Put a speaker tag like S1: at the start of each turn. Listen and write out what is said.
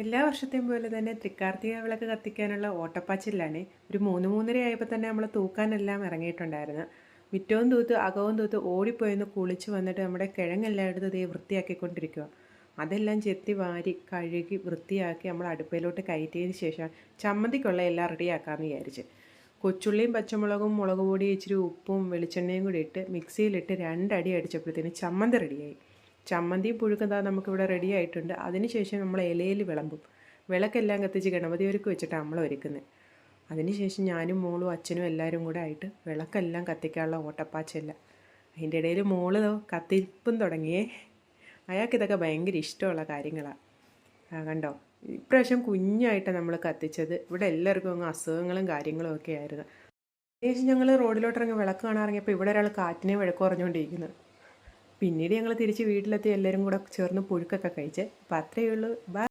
S1: എല്ലാ വർഷത്തെയും പോലെ തന്നെ തൃക്കാർത്തിക വിളക്ക് കത്തിക്കാനുള്ള ഓട്ടപ്പാച്ചിലാണ് ഒരു മൂന്ന് മൂന്നര ആയപ്പോൾ തന്നെ നമ്മൾ തൂക്കാനെല്ലാം ഇറങ്ങിയിട്ടുണ്ടായിരുന്നു മിറ്റവും തൂത്ത് അകവും തൂത്ത് ഓടിപ്പോയെന്ന് കുളിച്ച് വന്നിട്ട് നമ്മുടെ കിഴങ്ങെല്ലാം എടുത്ത് ദേ വൃത്തിയാക്കിക്കൊണ്ടിരിക്കുക അതെല്ലാം ചെത്തി വാരി കഴുകി വൃത്തിയാക്കി നമ്മൾ അടുപ്പയിലോട്ട് കയറ്റിയതിന് ശേഷം ചമ്മന്തിക്കുള്ള എല്ലാം റെഡിയാക്കാമെന്ന് വിചാരിച്ച്. കൊച്ചുള്ളിയും പച്ചമുളകും മുളക് പൊടി ഇച്ചിരി ഉപ്പും വെളിച്ചെണ്ണയും കൂടി ഇട്ട് മിക്സിയിലിട്ട് രണ്ടടി അടിച്ചപ്പോഴത്തേന് ചമ്മന്തി റെഡിയായി. ചമ്മന്തിയും പുഴുക്കും താ നമുക്കിവിടെ റെഡി ആയിട്ടുണ്ട്. അതിനുശേഷം നമ്മൾ ഇലയിൽ വിളമ്പും. വിളക്കെല്ലാം കത്തിച്ച് ഗണപതി ഒരുക്ക് വെച്ചിട്ടാണ് നമ്മൾ ഒരുക്കുന്നത് അതിനുശേഷം ഞാനും മോളും അച്ഛനും എല്ലാവരും കൂടെ ആയിട്ട് വിളക്കെല്ലാം കത്തിക്കാനുള്ള ഓട്ടപ്പാച്ചല്ല അതിന്റെ ഇടയിൽ മോൾ കത്തിപ്പും തുടങ്ങിയേ. അയാൾക്ക് ഇതൊക്കെ ഭയങ്കര ഇഷ്ടമുള്ള കാര്യങ്ങളാണ് ആ കണ്ടോ? ഇപ്രാവശ്യം കുഞ്ഞായിട്ട് നമ്മൾ കത്തിച്ചത്. ഇവിടെ എല്ലാവർക്കും അങ്ങ് അസുഖങ്ങളും കാര്യങ്ങളും ഒക്കെ ആയിരുന്നു. ഏകദേശം ഞങ്ങൾ റോഡിലോട്ട് ഇറങ്ങി വിളക്ക് കാണാൻ ഇറങ്ങിയപ്പോൾ ഇവിടെ ഒരാൾ കാറ്റിനെ വിളക്ക് പറഞ്ഞുകൊണ്ടിരിക്കുന്നത് പിന്നീട് ഞങ്ങൾ തിരിച്ച് വീട്ടിലെത്തി എല്ലാവരും കൂടെ ചേർന്ന് പുഴുക്കൊക്കെ കഴിച്ച്. അപ്പോൾ അത്രയേ ഉള്ളൂ.